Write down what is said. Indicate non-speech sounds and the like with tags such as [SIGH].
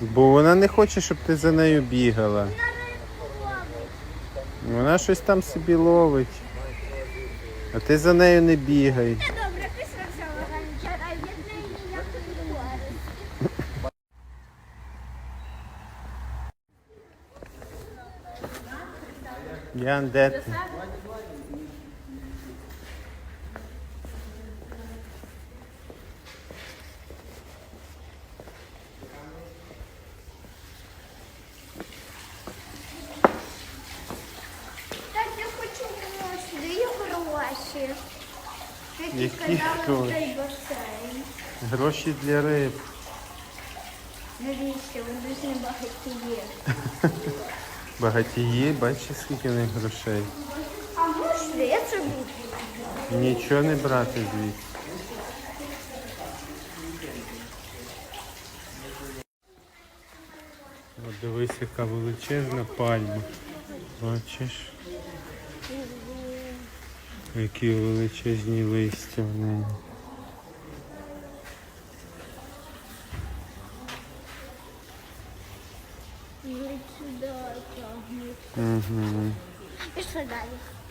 Бо вона не хоче, щоб ти за нею бігала. Вона щось там собі ловить. А ти за нею не бігай. Добре, після цього ніякої користі. Ян, де ти? Так, я хочу гроші, даю гроші. Які гроші? цей басейн. Гроші для риб. Навіщо? Вони ж не багаті є. [LAUGHS] Багатії, бачиш, скільки в них грошей. А можна я собі? Нічого не брати звідси. Дивись, яка величезна пальма. Бачиш? Які величезні листя в неї. Угу. Пішли далі.